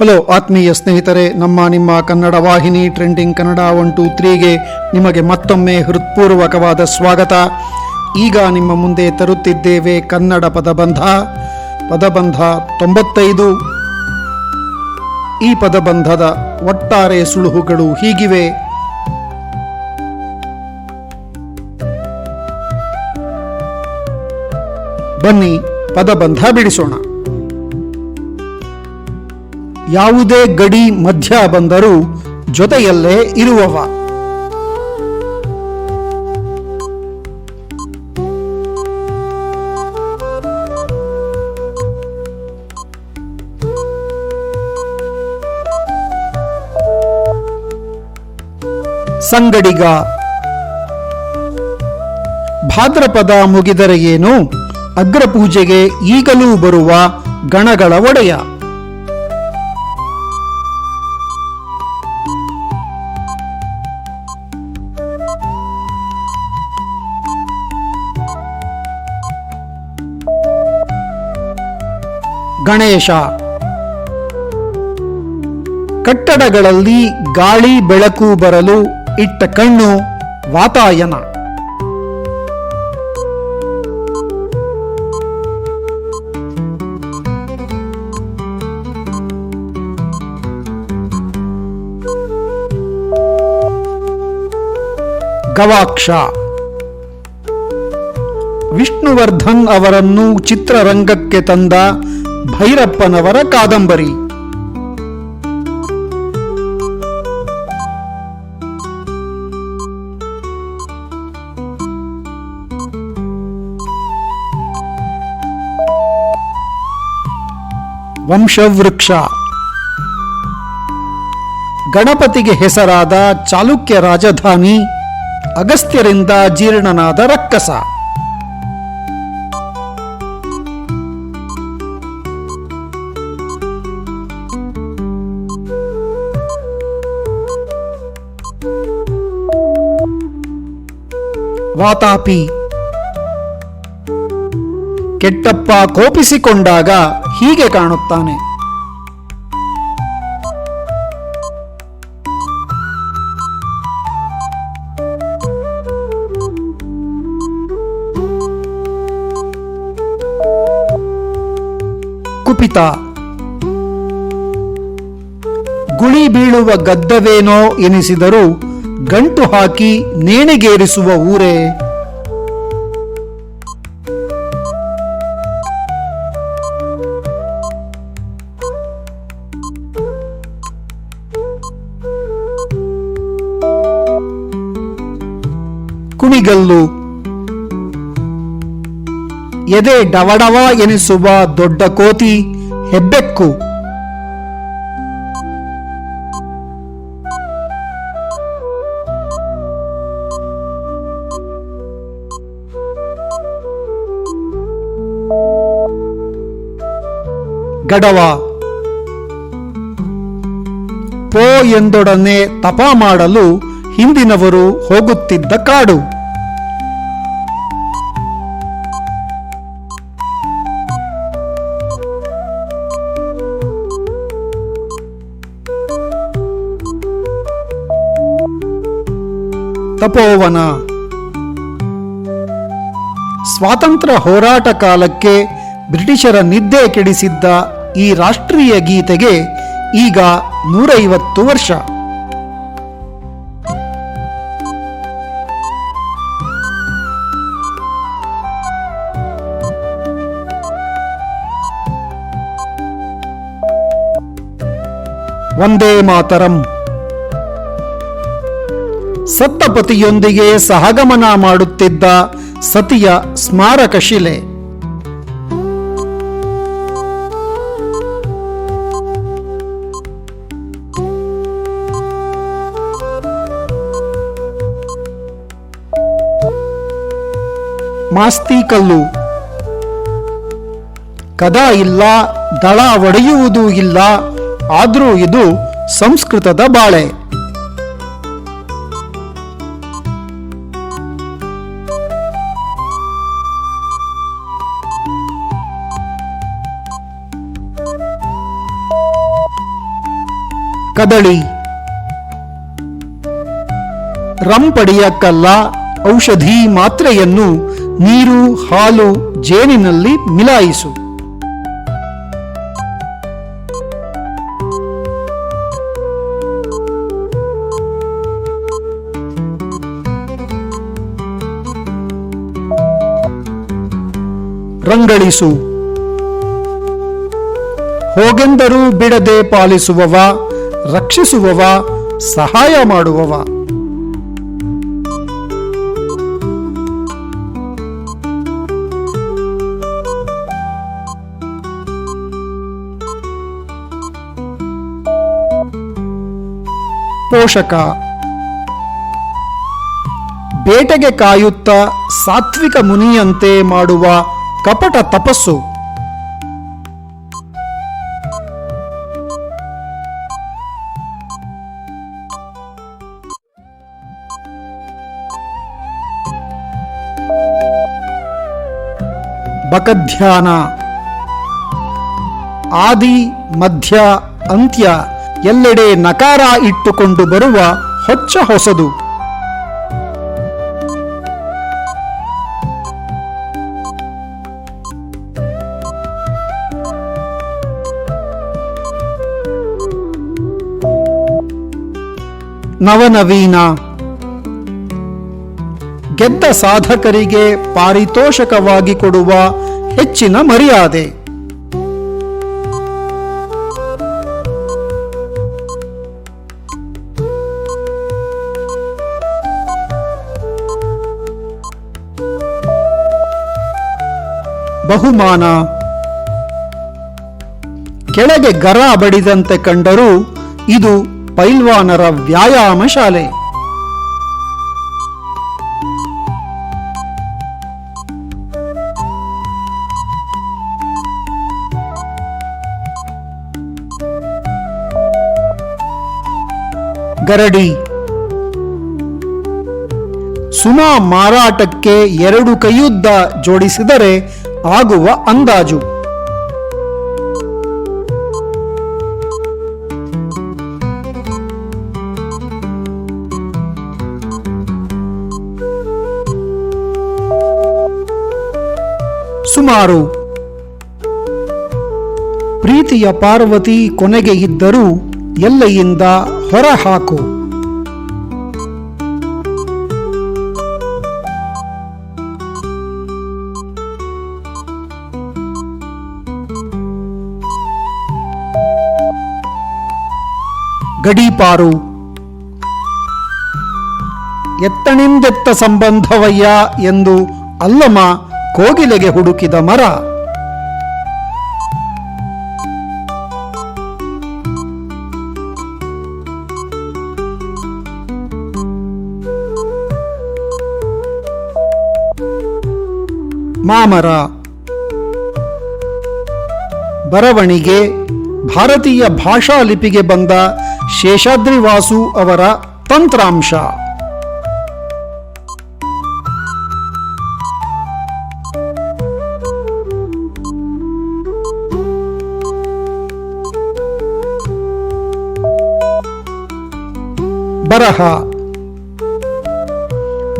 Hello ಆತ್ಮೀಯ ಸ್ನೇಹಿತರೆ, ನಮ್ಮ ನಿಮ್ಮ ಕನ್ನಡ ವಾಹಿನಿ ಟ್ರೆಂಡಿಂಗ್ ಕನ್ನಡ ಒನ್ ಟು ತ್ರೀಗೆ ನಿಮಗೆ ಮತ್ತೊಮ್ಮೆ ಹೃತ್ಪೂರ್ವಕವಾದ ಸ್ವಾಗತ. ಈಗ ನಿಮ್ಮ ಮುಂದೆ ತರುತ್ತಿದ್ದೇವೆ ಕನ್ನಡ ಪದಬಂಧ. ಪದಬಂಧ ತೊಂಬತ್ತೈದು. ಈ ಪದಬಂಧದ ಒಟ್ಟಾರೆ ಸುಳುಹುಗಳು ಹೀಗಿವೆ. ಬನ್ನಿ ಪದಬಂಧ ಬಿಡಿಸೋಣ. ಯಾವುದೇ ಗಡಿ ಮಧ್ಯ ಬಂದರೂ ಜೊತೆಯಲ್ಲೇ ಇರುವವ. ಸಂಗಡಿಗ, ಭಾದ್ರಪದ ಮುಗಿದರೆ ಏನು? ಅಗ್ರಪೂಜೆಗೆ ಈಗಲೂ ಬರುವ ಗಣಗಳ ಒಡೆಯ. ಗಣೇಶ. ಕಟ್ಟಡಗಳಲ್ಲಿ ಗಾಳಿ ಬೆಳಕು ಬರಲು ಇಟ್ಟ ಕಣ್ಣು ವಾತಾಯನ. ಗವಾಕ್ಷ. ವಿಷ್ಣುವರ್ಧನ್ ಅವರನ್ನು ಚಿತ್ರರಂಗಕ್ಕೆ ತಂದ ಭೈರಪ್ಪನವರ ಕಾದಂಬರಿ. ವಂಶವೃಕ್ಷ. ಗಣಪತಿಗೆ ಹೆಸರಾದ ಚಾಲುಕ್ಯ ರಾಜಧಾನಿ ಅಗಸ್ತ್ಯರಿಂದ ಜೀರ್ಣನಾದ ರಕ್ಕಸ. ವಾತಾಪಿ. ಕೆಟ್ಟಪ್ಪ ಕೋಪಿಸಿಕೊಂಡಾಗ ಹೀಗೆ ಕಾಣುತ್ತಾನೆ. ಕುಪಿತ. ಗುಳಿ ಬೀಳುವ ಗದ್ದವೇನೋ ಎನಿಸಿದರೂ ಗಂಟು ಹಾಕಿ ನೇಣಿಗೇರಿಸುವ ಊರೇ? ಕುಣಿಗಲ್ಲು. ಎದೆ ಡವಡವ ಎನಿಸುವ ದೊಡ್ಡ ಕೋತಿ ಹೆಬ್ಬೆಕ್ಕು. ಗಡವ. ಪೋ ಎಂದೊಡನೆ ತಪ ಮಾಡಲು ಹಿಂದಿನವರು ಹೋಗುತ್ತಿದ್ದ ಕಾಡು. ತಪೋವನ. ಸ್ವಾತಂತ್ರ್ಯ ಹೋರಾಟ ಕಾಲಕ್ಕೆ ಬ್ರಿಟಿಷರ ನಿದ್ದೆ ಕೆಡಿಸಿದ್ದ ಈ ರಾಷ್ಟ್ರೀಯ ಗೀತೆಗೆ ಈಗ ನೂರೈವತ್ತು ವರ್ಷ. ಒಂದೇ ಮಾತರಂ. ಸತ್ತಪತಿಯೊಂದಿಗೆ ಸಹಗಮನ ಮಾಡುತ್ತಿದ್ದ ಸತಿಯ ಸ್ಮಾರಕ ಶಿಲೆ. ಮಾಸ್ತಿ ಕಲ್ಲು ಕದ ಇಲ್ಲ, ದಳ ಒಡೆಯುವುದು ಇಲ್ಲ, ಆದರೂ ಇದು ಸಂಸ್ಕೃತದ ಬಾಳೆ. ಕದಳಿ. ರಂಪಡಿಯಕ್ಕಲ್ಲ ಔಷಧಿ ಮಾತ್ರೆಯನ್ನು ನೀರು ಹಾಲು ಜೇನಿನಲ್ಲಿ ಮಿಲಾಯಿಸು. ರಂಗಳಿಸು. ಹೋಗೆಂದರೂ ಬಿಡದೆ ಪಾಲಿಸುವವ ರಕ್ಷಿಸುವವ ಸಹಾಯ ಮಾಡುವವ. ಪೋಷಕ. ಬೇಟೆಗೆ ಕಾಯುತ್ತ ಸಾತ್ವಿಕ ಮುನಿಯಂತೆ ಮಾಡುವ ಕಪಟ ತಪಸ್ಸು. ಬಕಧ್ಯಾನ ಆದಿ ಮಧ್ಯ ಅಂತ್ಯ. ಎಲ್ಲೆಡೆ ನಕಾರ ಇಟ್ಟುಕೊಂಡು ಬರುವ ಹೊಚ್ಚ ಹೊಸದು. ನವನವೀನ. ಗೆದ್ದ ಸಾಧಕರಿಗೆ ಪಾರಿತೋಷಕವಾಗಿ ಕೊಡುವ ಹೆಚ್ಚಿನ ಮರ್ಯಾದೆ. ಬಹುಮಾನ. ಕೆಳಗೆ ಗರ ಬಡಿದಂತೆ ಕಂಡರೂ ಇದು ಪೈಲ್ವಾನರ ವ್ಯಾಯಾಮ ಶಾಲೆ. ಗರಡಿ. ಸುಮಾ ಮಾರಾಟಕ್ಕೆ ಎರಡು ಕೈಯುದ್ದ ಜೋಡಿಸಿದರೆ ಆಗುವ ಅಂದಾಜು. ಸುಮಾರು ಪ್ರೀತಿಯ ಪಾರ್ವತಿ ಕೊನೆಗೆ ಇದ್ದರೂ ಎಲ್ಲೆಯಿಂದ ಹೊರಹಾಕು ಗಡೀಪಾರು. ಎತ್ತಣಿಂದೆತ್ತ ಸಂಬಂಧವಯ್ಯ ಎಂದು ಅಲ್ಲಮ ಕೋಗಿಲೆಗೆ ಹುಡುಕಿದ ಮರ. ಮಾಮರ. ಬರವಣಿಗೆ ಭಾರತೀಯ ಭಾಷಾ ಲಿಪಿಗೆ ಬಂದ ಶೇಷಾದ್ರಿವಾಸು ಅವರ ತಂತ್ರಾಂಶ. ಬರಹ.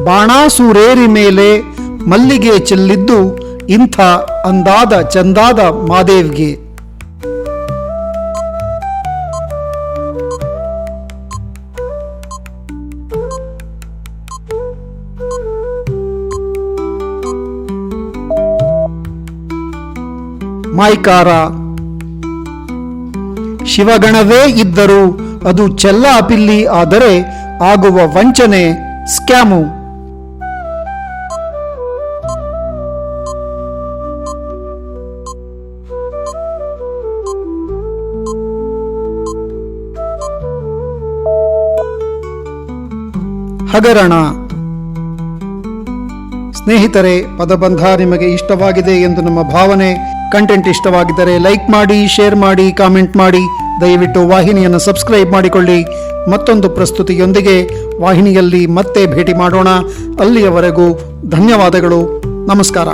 ಬಾಣಾಸುರೇರಿ ಮೇಲೆ ಮಲ್ಲಿಗೆ ಚೆಲ್ಲಿದ್ದು ಇಂಥ ಅಂದಾದ ಚಂದಾದ ಮಾದೇವ್ಗೆ. ಮಾಯ್ಕಾರ. ಶಿವಗಣವೇ ಇದ್ದರೂ ಅದು ಚೆಲ್ಲಾಪಿಲ್ಲಿ ಆದರೆ ಆಗುವ ವಂಚನೆ ಸ್ಕ್ಯಾಮು. ಹಗರಣ. ಸ್ನೇಹಿತರೆ, ಪದಬಂಧ ನಿಮಗೆ ಇಷ್ಟವಾಗಿದೆ ಎಂದು ನಮ್ಮ ಭಾವನೆ ಕಂಟೆಂಟ್ ಇಷ್ಟವಾಗಿದ್ದರೆ ಲೈಕ್ ಮಾಡಿ ಶೇರ್ ಮಾಡಿ ಕಾಮೆಂಟ್ ಮಾಡಿ. ದಯವಿಟ್ಟು ವಾಹಿನಿಯನ್ನು ಸಬ್ಸ್ಕ್ರೈಬ್ ಮಾಡಿಕೊಳ್ಳಿ. ಮತ್ತೊಂದು ಪ್ರಸ್ತುತಿಯೊಂದಿಗೆ ವಾಹಿನಿಯಲ್ಲಿ ಮತ್ತೆ ಭೇಟಿ ಮಾಡೋಣ. ಅಲ್ಲಿಯವರೆಗೂ ಧನ್ಯವಾದಗಳು. ನಮಸ್ಕಾರ.